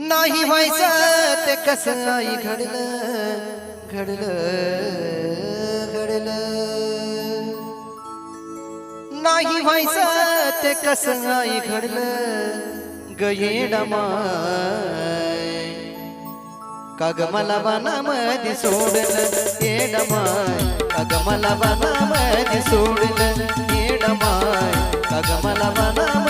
नाही व्हायचं ते कसं आई घडलं घडलं घडलं. नाही व्हायचं ते कसं आई घडलं. गयेडमाय काग मला वनामध्ये सोडलं येडमाय काग मला वनामध्ये सोडलं येडमाय काग मला वनामध्ये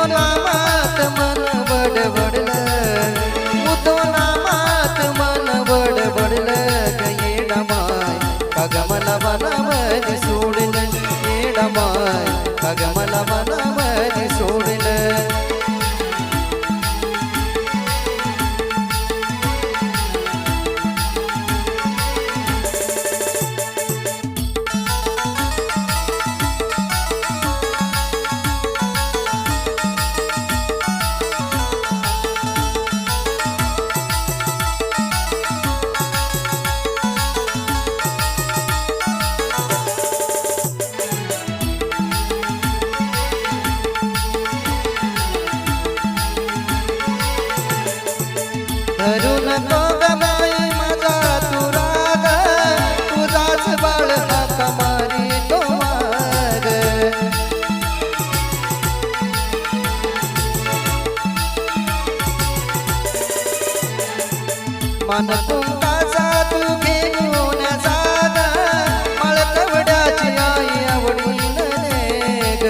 उदो नामात मन मन तुमचा तू घेऊन जाग मळकवड्याची आई आवडीन ग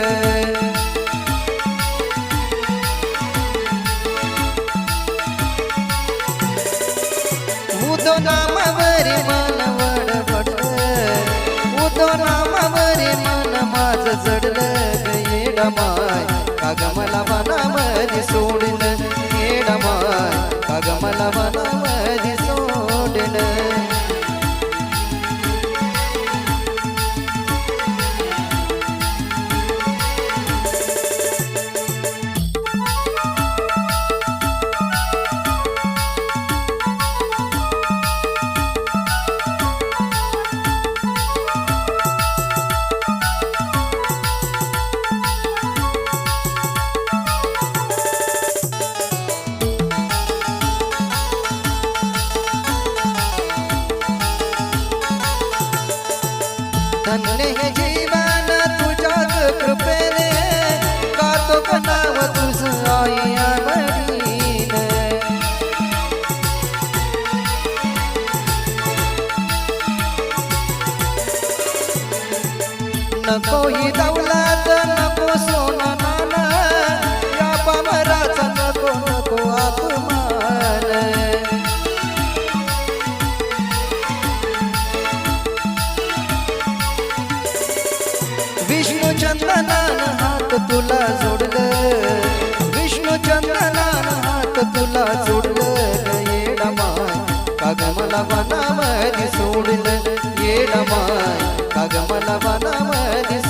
उदो नामावरी मन वडबडलं उदो नामावरी मन माझ जडलं. येडमाय काग मला वनामध्ये सोडलं. येडमाय काग मला वनामध्ये सोडलं. नको ही दौलत नको सोना नाना या पामराचा नको नको अपमान विष्णू चंदनान हात तुला जोडलं. विष्णू चंदनान हात तुला जोडलं. येडमा काग बना काग